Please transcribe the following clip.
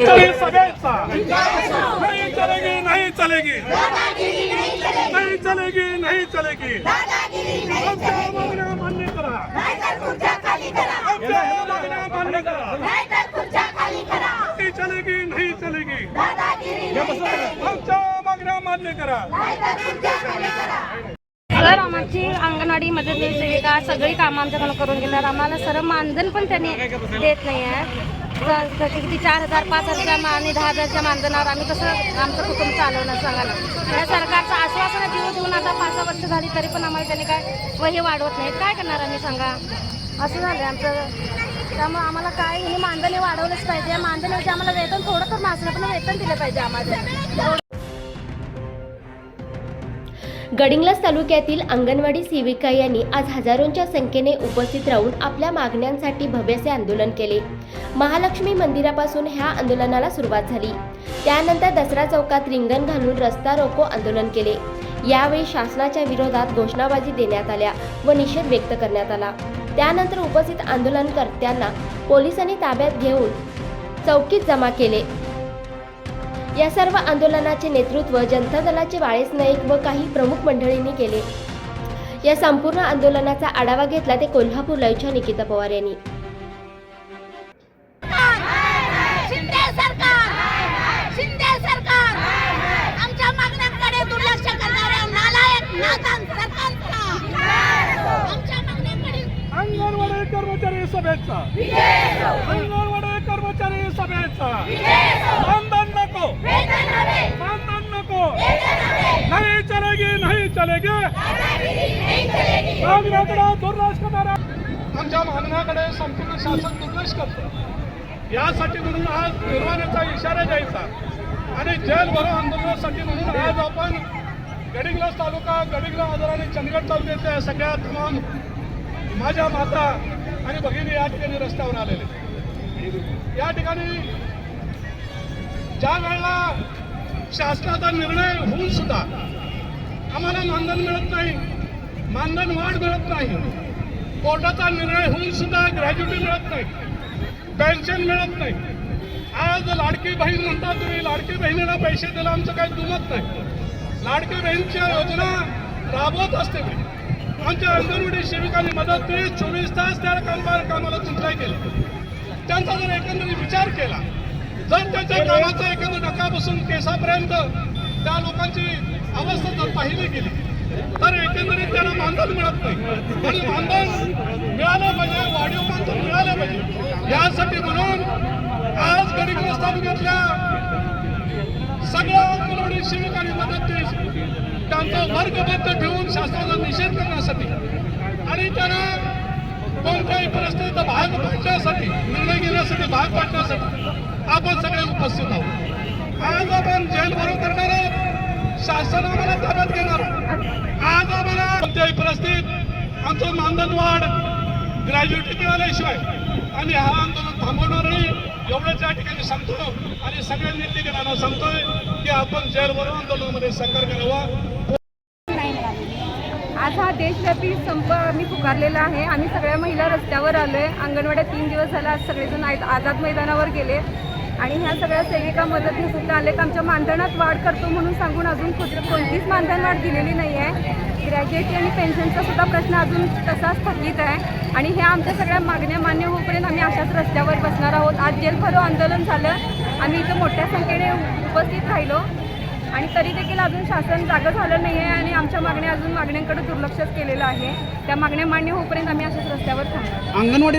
सगळ्यांचा नाही चलेगी। नाही चलेगी नाही चलेगी। नाही चलेगी आमच्या मागण्या मान्य करा आमच्या मागण्या मान्य करा नाही चलेगी। नाही चलेगी आमच्या मागण्या मान्य करा सर आमची अंगणवाडी मदतनीस सेविका सगळी कामं आमच्याकडून करून घेणार आम्हाला सर मानधन पण त्यांनी देत नाही आहे. किती चार हजार पाच हजार मा- आणि दहा हजारच्या मानधनावर आम्ही कसं आमचं कुटुंब चालवणार सांगा ना या सरकारचं आश्वासन देऊ देऊन आता पाच सहा वर्ष झाली तरी पण आम्हाला त्यांनी काय वही वाढवत नाहीत. काय करणार आम्ही सांगा? असं झालं आमचं. त्यामुळं आम्हाला काय हे मानधने वाढवलंच पाहिजे. या मानधनाचे आम्हाला वेतन थोडं तर मासलं पण वेतन दिलं पाहिजे आम्हाला. गडिंग्लज तालुक्यातील अंगणवाडी सेविका यांनी आज हजारोंच्या संख्येने उपस्थित राहून आपल्या मागण्यांसाठी भव्यसे आंदोलन केले. महालक्ष्मी मंदिरापासून ह्या आंदोलनाला सुरुवात झाली. त्यानंतर दसरा चौकात रिंगण घालून रस्ता रोको आंदोलन केले. यावेळी शासनाच्या विरोधात घोषणाबाजी देण्यात आल्या व निषेध व्यक्त करण्यात आला. त्यानंतर उपस्थित आंदोलनकर्त्यांना पोलिसांनी ताब्यात घेऊन चौकीत जमा केले. या सर्व आंदोलनाचे नेतृत्व जनता दलाचे वाळेस नाईक व काही प्रमुख मंडळींनी केले. या संपूर्ण आंदोलनाचा आढावा घेतला ते कोल्हापूर लाईव्हच्या निकिता पवार यांनी. शिंदे सरकार शिंदे सरकार आमच्या मागण्यांकडे दुर्लक्ष करणाऱ्या नालायक नादान सरकारचा. आमच्या मागण्यांकडे अंगणवाडी कर्मचारी सभेचा. अंगणवाडी कर्मचारी सभेचा मानधन नको वेतन हवे मानधन नको नाही चलेगी। दुर्लक्ष करणारा आमच्या मागण्याकडे संपूर्ण शासन दुर्लक्ष करतो. यासाठी म्हणून आज निर्वाण्याचा इशारा द्यायचा. आणि जेल भरो आंदोलनासाठी म्हणून आज आपण गडिंग्लास तालुका गडिंग्लज आजार आणि चंदगड तालुक्यातल्या सगळ्या तमाम माझ्या माता आणि भगिनी या ठिकाणी रस्त्यावर आलेले. या ठिकाणी ज्या वेळेला शासनाचा निर्णय होऊन सुद्धा आम्हाला मानधन मिळत नाही. मानधन वाढ मिळत नाही. कोर्टाचा निर्णय होऊन सुद्धा ग्रॅज्युटी मिळत नाही. पेन्शन मिळत नाही. आज लाडकी बहीण म्हणता तुम्ही लाडकी बहिणीला पैसे दिला आमचं काही दुमत नाही. लाडकी बहिणीच्या योजना राबवत असते आमच्या अंगणवाडी सेविकांनी मदत केली चोवीस तास त्या कामगार कामाला तुमचाही केलं. त्यांचा जर एकंदरीत विचार केला जर त्याच्या कामाचा डका बसून केसापर्यंत त्या लोकांची अवस्था जर पाहिली गेली तर एकंदरीत त्यांना मानधन मिळत नाही. आणि मानधन मिळालं पाहिजे वाढीव मानधन मिळालं पाहिजे. यासाठी म्हणून आज गडीग्रस्त तालुक्यातल्या सगळ्या अंगणवाडी आणि मदतनीस त्यांचा वर्गबद्ध ठेवून शासनाचा निषेध करण्यासाठी आणि त्यांना कोणत्याही परिस्थितीत भाग पाडण्यासाठी निर्णय घेण्यासाठी भाग पाडण्यासाठी आपण सगळे उपस्थित आहोत आज आपण जेल भरो करणार आहोत शासन आम्हाला ताब्यात घेणार. आज आम्हाला कोणत्याही परिस्थितीत आमचं मानधनवाढ ग्रॅज्युएटी मिळाल्याशिवाय आणि हा आंदोलन थांबवणार नाही एवढंच या ठिकाणी सांगतो आणि सगळ्या नेतेगणांना सांगतोय की आपण जेलवर आंदोलनामध्ये सहकार्य करावा. आज हा देशव्यापी संप आम्ही पुकारलेला आहे. आम्ही सगळ्या महिला रस्त्यावर आलो आहे अंगणवाड्या तीन दिवस झाला आज सगळेजण आहेत. आझाद मैदानावर गेले. आणि ह्या सगळ्या सेविका मदतीने सुद्धा आलेत. आमच्या मानधनात वाढ करतो म्हणून सांगून अजून कोणतीच मानधन वाढ दिलेली नाही आहे ग्रॅज्युएटी आणि पेन्शनचा सुद्धा प्रश्न अजून तसाच थकीत आहे. आणि ह्या आमच्या सगळ्या मागण्या मान्य होईपर्यंत आम्ही अशाच रस्त्यावर बसणार आहोत. आज जेल भरो आंदोलन झालं. आम्ही इथं मोठ्या संख्येने उपस्थित राहिलो. आणि तरी देखील अजून शासन जागं झालं नाही आहे आणि आमच्या मागण्या अजून मागण्यांकडे दुर्लक्षच केलेलं आहे. त्या मागण्या मान्य होईपर्यंत आम्ही अशाच रस्त्यावर थांबतो अंगणवाडी